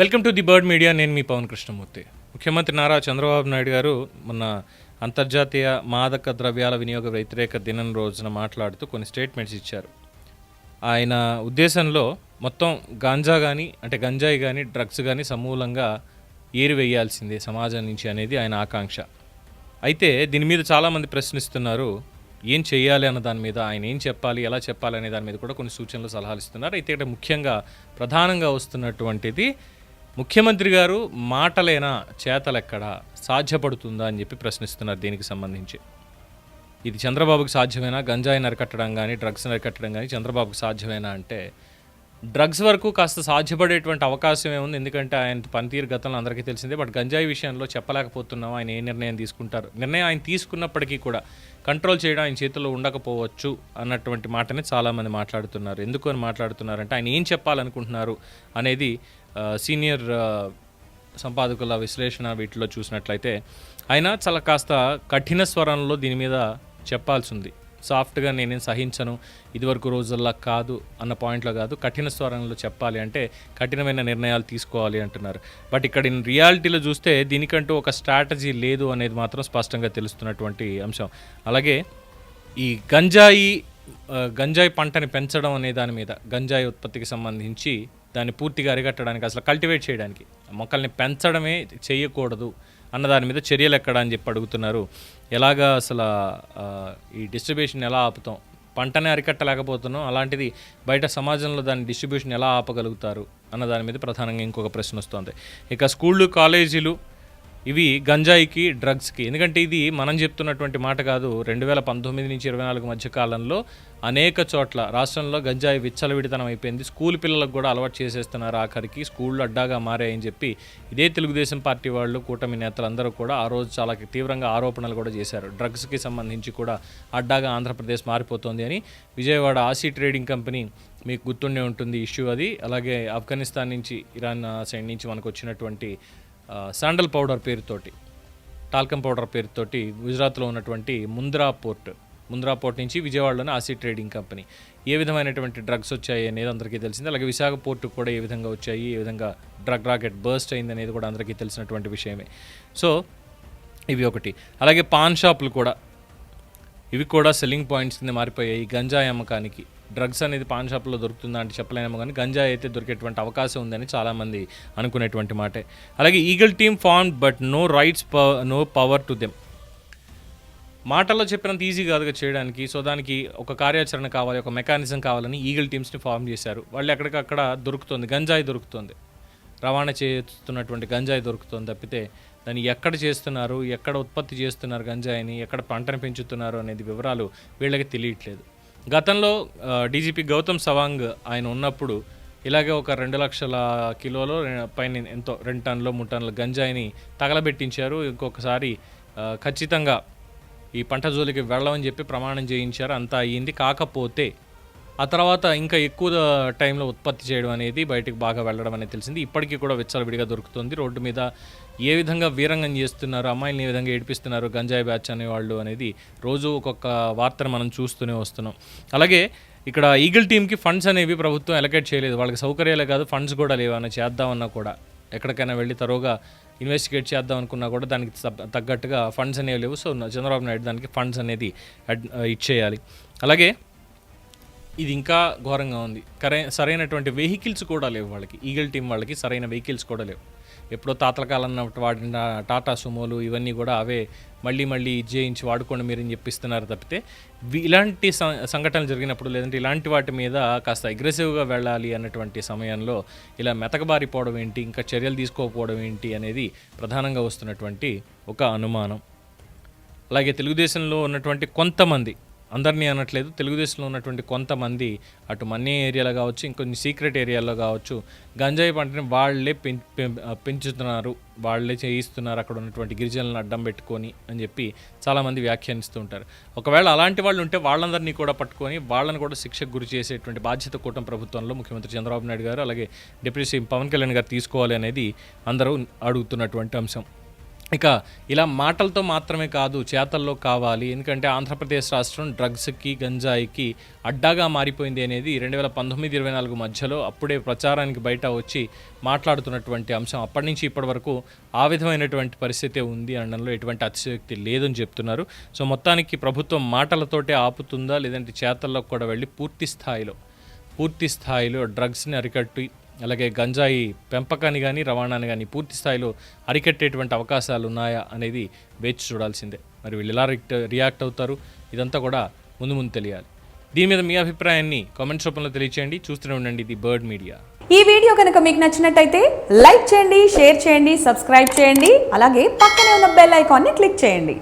Welcome to the bird media నేను మీ పవన్ కృష్ణమూర్తి. ముఖ్యమంత్రి నారా చంద్రబాబు నాయుడు గారు మొన్న అంతర్జాతీయ మాదక ద్రవ్యాల వినియోగ వ్యతిరేక దినం రోజున మాట్లాడుతూ కొన్ని స్టేట్మెంట్స్ ఇచ్చారు. ఆయన ఉద్దేశంలో మొత్తం గాంజా కానీ అంటే గంజాయి కానీ డ్రగ్స్ కానీ సమూలంగా ఏరివేయాల్సిందే సమాజం నుంచి అనేది ఆయన ఆకాంక్ష. అయితే దీని మీద చాలామంది ప్రశ్నిస్తున్నారు ఏం చేయాలి అన్న దాని మీద ఆయన ఏం చెప్పాలి ఎలా చెప్పాలి అనే దాని మీద కూడా కొన్ని సూచనలు సలహాలు ఇస్తున్నారు. అయితే ఇక్కడ ముఖ్యంగా ప్రధానంగా వస్తున్నటువంటిది ముఖ్యమంత్రి గారు మాటలేనా చేతలెక్కడా సాధ్యపడుతుందా అని చెప్పి ప్రశ్నిస్తున్నారు దీనికి సంబంధించి. ఇది చంద్రబాబుకి సాధ్యమేనా గంజాయి నరకట్టడం కానీ డ్రగ్స్ నరికట్టడం కానీ చంద్రబాబుకి సాధ్యమేనా అంటే డ్రగ్స్ వరకు కాస్త సాధ్యపడేటువంటి అవకాశం ఏముంది? ఎందుకంటే ఆయన పనితీరు గతంలో అందరికీ తెలిసిందే బట్ గంజాయి విషయంలో చెప్పలేకపోతున్నాం ఆయన ఏ నిర్ణయం తీసుకుంటారు? నిర్ణయం ఆయన తీసుకున్నప్పటికీ కూడా కంట్రోల్ చేయడం ఆయన చేతిలో ఉండకపోవచ్చు అన్నటువంటి మాటనే చాలామంది మాట్లాడుతున్నారు. ఎందుకు అని మాట్లాడుతున్నారంటే ఆయన ఏం చెప్పాలనుకుంటున్నారు అనేది సీనియర్ సంపాదకుల విశ్లేషణ వీటిలో చూసినట్లయితే ఆయన చాలా కాస్త కఠిన స్వరంలో దీని మీద చెప్పాల్సి ఉంది సాఫ్ట్గా నేనేం సహించను ఇదివరకు రోజుల్లో కాదు అన్న పాయింట్లో కాదు కఠిన స్వరంలో చెప్పాలి అంటే కఠినమైన నిర్ణయాలు తీసుకోవాలి అంటున్నారు. బట్ ఇక్కడ ఇన్ రియాలిటీలో చూస్తే దీనికంటూ ఒక స్ట్రాటజీ లేదు అనేది మాత్రం స్పష్టంగా తెలుస్తున్నటువంటి అంశం. అలాగే ఈ గంజాయి గంజాయి పంటని పెంచడం అనే దాని మీద గంజాయి ఉత్పత్తికి సంబంధించి దాన్ని పూర్తిగా అరికట్టడానికి అసలు కల్టివేట్ చేయడానికి. మొక్కల్ని పెంచడమే చేయకూడదు అన్న దాని మీద చర్యలు ఎక్కడ అని చెప్పి అడుగుతున్నారు. ఎలాగా అసలు ఈ డిస్ట్రిబ్యూషన్ ఎలా ఆపుతాం? పంటనే అరికట్టలేకపోతున్నాం. అలాంటిది బయట సమాజంలో దాని డిస్ట్రిబ్యూషన్ ఎలా ఆపగలుగుతారు? అన్న దాని మీద ప్రధానంగా ఇంకొక ప్రశ్న వస్తుంది. ఇక స్కూళ్ళు కాలేజీలు ఇవి గంజాయికి డ్రగ్స్కి. ఎందుకంటే ఇది మనం చెప్తున్నటువంటి మాట కాదు. రెండు వేల పంతొమ్మిది నుంచి ఇరవై నాలుగు మధ్య కాలంలో అనేక చోట్ల రాష్ట్రంలో గంజాయి విచ్చలవిడితనం అయిపోయింది. స్కూల్ పిల్లలకు కూడా అలవాటు చేసేస్తున్నారు ఆఖరికి. స్కూళ్ళు అడ్డాగా మారాయని చెప్పి ఇదే తెలుగుదేశం పార్టీ వాళ్ళు కూటమి నేతలందరూ కూడా ఆ రోజు చాలా తీవ్రంగా ఆరోపణలు కూడా చేశారు. డ్రగ్స్కి సంబంధించి కూడా అడ్డాగా ఆంధ్రప్రదేశ్ మారిపోతుంది అని విజయవాడ ఆసీ ట్రేడింగ్ కంపెనీ మీకు గుర్తుండే ఉంటుంది ఇష్యూ అది. అలాగే ఆఫ్ఘనిస్తాన్ నుంచి ఇరాన్ సైడ్ నుంచి మనకు వచ్చినటువంటి శాండల్ పౌడర్ పేరుతోటి టాల్కమ్ పౌడర్ పేరుతోటి గుజరాత్లో ఉన్నటువంటి ముంద్రా పోర్ట్ ముంద్రా పోర్ట్ నుంచి విజయవాడలోని ఆసీ ట్రేడింగ్ కంపెనీ. ఏ విధమైనటువంటి డ్రగ్స్ వచ్చాయి అనేది అందరికీ తెలిసింది. అలాగే విశాఖ పోర్టు కూడా ఏ విధంగా వచ్చాయి ఏ విధంగా డ్రగ్ రాకెట్ బర్స్ట్ అయింది అనేది కూడా అందరికీ తెలిసినటువంటి విషయమే. సో ఇవి ఒకటి. అలాగే పాన్ షాపులు కూడా ఇవి కూడా సెల్లింగ్ పాయింట్స్ కింద మారిపోయాయి. గంజాయి అమ్మకానికి. డ్రగ్స్ అనేది పాన్ షాప్లో దొరుకుతుందా అంటే చెప్పలేము కానీ గంజాయి అయితే దొరికేటువంటి అవకాశం ఉందని చాలామంది అనుకునేటువంటి మాటే. అలాగే eagle team form but no rights no power to them మాటల్లో చెప్పినంత ఈజీ కాదుగా చేయడానికి. సో దానికి ఒక కార్యాచరణ కావాలి ఒక మెకానిజం కావాలని ఈగల్ టీమ్స్ని ఫామ్ చేశారు. వాళ్ళు ఎక్కడికక్కడ దొరుకుతుంది గంజాయి దొరుకుతుంది. రవాణా చేస్తున్నటువంటి గంజాయి దొరుకుతుంది తప్పితే దాన్ని ఎక్కడ చేస్తున్నారు ఎక్కడ ఉత్పత్తి చేస్తున్నారు గంజాయిని ఎక్కడ పంటను పెంచుతున్నారు అనేది వివరాలు వీళ్ళకి తెలియట్లేదు. గతంలో డీజీపీ గౌతమ్ సవాంగ్ ఆయన ఉన్నప్పుడు ఇలాగే ఒక రెండు లక్షల కిలోలో పైన ఎంతో రెండు టన్నులు మూడు టన్నుల గంజాయిని తగలబెట్టించారు. ఇంకొకసారి ఖచ్చితంగా ఈ పంట జోలికి వెళ్ళమని చెప్పి ప్రమాణం చేయించారు. అంతా అయ్యింది. కాకపోతే ఆ తర్వాత ఇంకా ఎక్కువ టైంలో ఉత్పత్తి చేయడం అనేది బయటకు బాగా వెళ్ళడం అనేది తెలిసింది. ఇప్పటికీ కూడా విచ్చలవిడిగా దొరుకుతుంది. రోడ్డు మీద ఏ విధంగా వీరంగం చేస్తున్నారు అమ్మాయిలని ఏ విధంగా ఏడిపిస్తున్నారు గంజాయి బ్యాచ్ అనేవాళ్ళు అనేది రోజు ఒక్కొక్క వార్తను మనం చూస్తూనే వస్తున్నాం. అలాగే ఇక్కడ ఈగిల్ టీంకి ఫండ్స్ అనేవి ప్రభుత్వం ఎలకేట్ చేయలేదు. వాళ్ళకి సౌకర్యాలే కాదు ఫండ్స్ కూడా లేవన్నా చేద్దామన్నా కూడా. ఎక్కడికైనా వెళ్ళి తరువుగా ఇన్వెస్టిగేట్ చేద్దాం అనుకున్నా కూడా దానికి తగ్గట్టుగా ఫండ్స్ అనేవి లేవు. సో చంద్రబాబు నాయుడు దానికి ఫండ్స్ అనేది అడ్- ఇచ్చేయాలి. అలాగే ఇది ఇంకా ఘోరంగా ఉంది. కరే సరైనటువంటి వెహికల్స్ కూడా లేవు వాళ్ళకి. ఈగల్ టీం వాళ్ళకి సరైన వెహికల్స్ కూడా లేవు. ఎప్పుడో తాతల కాలం వాడిన టాటా సుమోలు ఇవన్నీ కూడా అవే మళ్ళీ మళ్ళీ ఇది చేయించి వాడుకోండి మీరు అని చెప్పిస్తున్నారు తప్పితే ఇలాంటి సంఘటనలు జరిగినప్పుడు లేదంటే ఇలాంటి వాటి మీద కాస్త అగ్రెసివ్గా వెళ్ళాలి అన్నటువంటి సమయంలో ఇలా మెతకబారిపోవడం ఏంటి ఇంకా చర్యలు తీసుకోకపోవడం ఏంటి అనేది ప్రధానంగా వస్తున్నటువంటి ఒక అనుమానం. అలాగే తెలుగుదేశంలో ఉన్నటువంటి కొంతమంది అందరినీ అనట్లేదు. తెలుగుదేశంలో ఉన్నటువంటి కొంతమంది అటు మన్నీ ఏరియాలో కావచ్చు ఇంకొన్ని సీక్రెట్ ఏరియాలో కావచ్చు గంజాయి పంటని వాళ్ళే పెం పెం- పెంచుతున్నారు. వాళ్ళే చేయిస్తున్నారు అక్కడ ఉన్నటువంటి గిరిజనులను అడ్డం పెట్టుకొని అని చెప్పి చాలామంది వ్యాఖ్యానిస్తూ ఉంటారు. ఒకవేళ అలాంటి వాళ్ళు ఉంటే వాళ్ళందరినీ కూడా పట్టుకొని వాళ్ళని కూడా శిక్షకు గురి చేసేటువంటి బాధ్యత కూటమి ప్రభుత్వంలో ముఖ్యమంత్రి చంద్రబాబు నాయుడు గారు అలాగే డిప్యూటీ సీఎం పవన్ కళ్యాణ్ గారు తీసుకోవాలి అనేది అందరూ అడుగుతున్నటువంటి అంశం. ఇక ఇలా మాటలతో మాత్రమే కాదు చేతల్లో కావాలి. ఎందుకంటే ఆంధ్రప్రదేశ్ రాష్ట్రం డ్రగ్స్కి గంజాయికి అడ్డాగా మారిపోయింది అనేది రెండు వేల పంతొమ్మిది ఇరవై నాలుగు మధ్యలో అప్పుడే ప్రచారానికి బయట వచ్చి మాట్లాడుతున్నటువంటి అంశం. అప్పటి నుంచి ఇప్పటి వరకు ఆ విధమైనటువంటి పరిస్థితి ఉంది అనడంలో ఎటువంటి అతిశయోక్తి లేదని చెప్తున్నారు. సో మొత్తానికి ప్రభుత్వం మాటలతోటే ఆపుతుందా? లేదంటే చేతల్లో కూడా వెళ్ళి పూర్తి స్థాయిలో పూర్తి స్థాయిలో డ్రగ్స్ని అరికట్టి అలాగే గంజాయి పెంపకాన్ని కానీ రవాణాని కానీ పూర్తి స్థాయిలో అరికట్టేటువంటి అవకాశాలు ఉన్నాయా అనేది వేచి చూడాల్సిందే. మరి వీళ్ళు ఎలా రిక్ట్ రియాక్ట్ అవుతారు? ఇదంతా కూడా ముందు ముందు తెలియాలి. దీని మీద మీ అభిప్రాయాన్ని కామెంట్స్ రూపంలో తెలియచేయండి. చూస్తూనే ఉండండి ఇది బర్డ్ మీడియా. ఈ వీడియో కనుక మీకు నచ్చినట్టయితే లైక్ చేయండి షేర్ చేయండి సబ్స్క్రైబ్ చేయండి అలాగే పక్కనే ఉన్న బెల్ ఐకాన్ని క్లిక్ చేయండి.